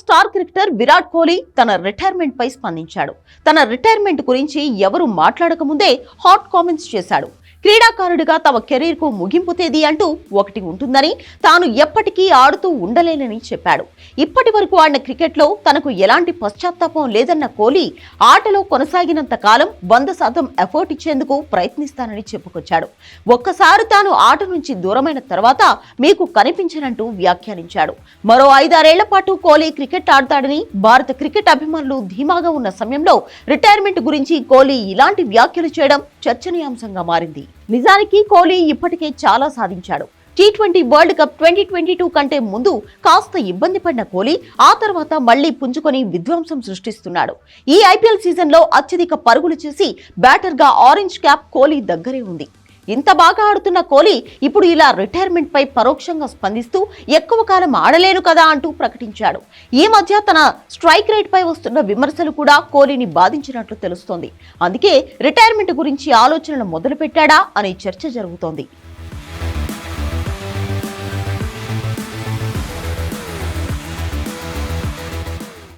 Star cricketer Virat Kohli తన retirement పై స్పందించాడు. తన రిటైర్మెంట్ గురించి ఎవరు మాట్లాడక ముందే హాట్ కామెంట్స్ చేశాడు. క్రీడాకారుడిగా తమ కెరీర్కు ముగింపు తేదీ అంటూ ఒకటి ఉంటుందని తాను ఎప్పటికీ ఆడుతూ ఉండలేనని చెప్పాడు. ఇప్పటి వరకు ఆడిన క్రికెట్లో తనకు ఎలాంటి పశ్చాత్తాపం లేదన్న కోహ్లీ ఆటలో కొనసాగినంత కాలం వంద శాతం ఎఫర్ట్ ఇచ్చేందుకు ప్రయత్నిస్తానని చెప్పుకొచ్చాడు. ఒక్కసారి తాను ఆట నుంచి దూరమైన తర్వాత మీకు కనిపించనంటూ వ్యాఖ్యానించాడు. మరో ఐదారేళ్ళ పాటు కోహ్లీ క్రికెట్ ఆడతాడని భారత క్రికెట్ అభిమానులు ధీమాగా ఉన్న సమయంలో రిటైర్మెంట్ గురించి కోహ్లీ ఇలాంటి వ్యాఖ్యలు చేయడం చర్చనీయాంశంగా మారింది. నిజానికి కోహ్లీ ఇప్పటికే చాలా సాధించాడు. T twenty world cup twenty twenty two కంటే ముందు కాస్త ఇబ్బంది పడిన కోహ్లీ ఆ తర్వాత మళ్ళీ పుంజుకొని విధ్వంసం సృష్టిస్తున్నాడు. ఈ ఐపీఎల్ సీజన్లో అత్యధిక పరుగులు చేసి బ్యాటర్గా ఆరెంజ్ క్యాప్ కోహ్లీ దగ్గరే ఉంది. ఇంత బాగా ఆడుతున్న కోహ్లీ ఇప్పుడు ఇలా రిటైర్మెంట్పై పరోక్షంగా స్పందిస్తూ ఎక్కువ కాలం ఆడలేను కదా అంటూ ప్రకటించాడు. ఈ మధ్య తన స్ట్రైక్ రేట్పై వస్తున్న విమర్శలు కూడా కోహ్లీని బాధించినట్లు తెలుస్తోంది. అందుకే రిటైర్మెంట్ గురించి ఆలోచనలు మొదలుపెట్టాడా అనే చర్చ జరుగుతోంది.